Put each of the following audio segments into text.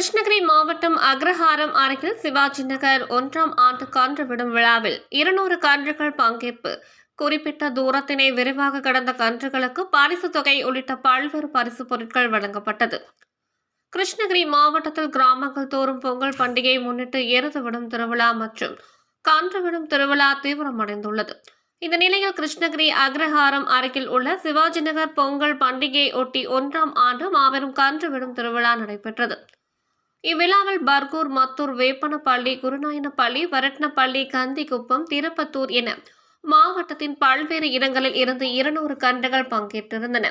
கிருஷ்ணகிரி மாவட்டம் அக்ரஹாரம் அருகில் சிவாஜி நகர் ஒன்றாம் ஆண்டு கன்று விடும் விழாவில் இருநூறு கன்றுகள் பங்கேற்பு. குறிப்பிட்ட தூரத்தினை விரைவாக கடந்த கன்றுகளுக்கு பரிசு தொகை உள்ளிட்ட பல்வேறு பரிசு பொருட்கள் வழங்கப்பட்டது. கிருஷ்ணகிரி மாவட்டத்தில் கிராமங்கள் தோறும் பொங்கல் பண்டிகையை முன்னிட்டு எருது விடும் திருவிழா மற்றும் கன்று விடும் திருவிழா தீவிரமடைந்துள்ளது. இந்த நிலையில் கிருஷ்ணகிரி அக்ரஹாரம் அருகில் உள்ள சிவாஜி நகர் பொங்கல் பண்டிகையை ஒட்டி ஒன்றாம் ஆண்டு மாபெரும் கன்று விடும் திருவிழா நடைபெற்றது. இவ்விழாவில் பர்கூர் மத்தூர் வேப்பனப்பள்ளி குருநாயனப்பள்ளி வரட்னப்பள்ளி கந்திக்குப்பம் திருப்பத்தூர் என மாவட்டத்தின் பல்வேறு இடங்களில் இருந்து இருநூறு கன்றுகள் பங்கேற்றிருந்தன.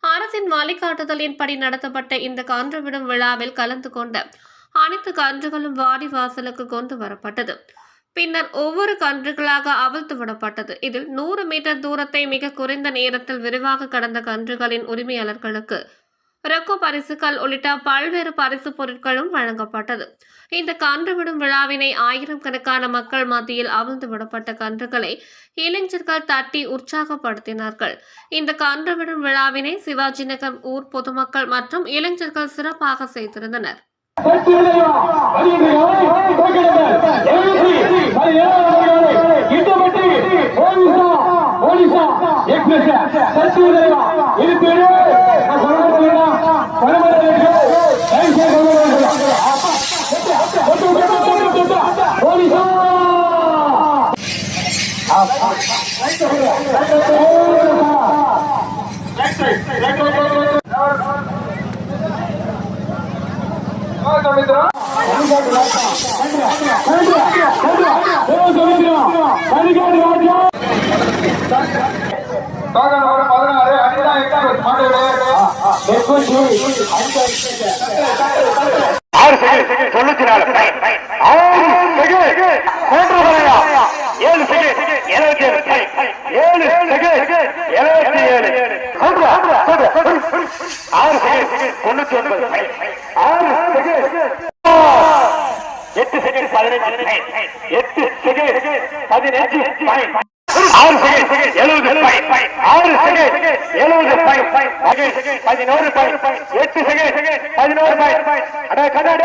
அரசின் வழிகாட்டுதலின்படி நடத்தப்பட்ட இந்த கன்று விடும் விழாவில் கலந்து கொண்ட அனைத்து கன்றுகளும் வாடி வாசலுக்கு கொண்டு வரப்பட்டது. பின்னர் ஒவ்வொரு கன்றுகளாக அவிழ்த்து விடப்பட்டது. இதில் நூறு மீட்டர் தூரத்தை மிக குறைந்த நேரத்தில் விரிவாக கடந்த கன்றுகளின் உரிமையாளர்களுக்கு ரொக்க பரிசுகள் உள்ளிட்ட பல்வேறு பரிசு பொருட்களும் வழங்கப்பட்டது. இந்த கன்று விடும் விழாவினை ஆயிரம் கணக்கான மக்கள் மத்தியில் அவிழ்ந்து விடப்பட்ட கன்றுகளை இளைஞர்கள் தட்டி உற்சாகப்படுத்தினார்கள். இந்த கன்று விடும் விழாவினை சிவாஜி நகர் ஊர் பொதுமக்கள் மற்றும் இளைஞர்கள் சிறப்பாக செய்திருந்தனர். பதினாறு அடிதான் எட்டாவது மாடு ஆறு செகண்ட் தொண்ணூத்தி நாலு ஆறு செகண்ட் மூன்று ஏழு செகண்ட் செகண்ட் எழுபத்தி ஏழு. மூன்று, ஆறு செகண்ட் தொண்ணூத்தி ஒன்பது ஆறு செகண்ட் எட்டு செகண்ட் பதினஞ்சு எட்டு செகண்ட் பதினஞ்சு ஆறு செகண்ட் எழுபது ஆறு செகண்ட் எழுபது பதினோரு எட்டு செகண்ட் பதினோரு அட கண்ணாடி.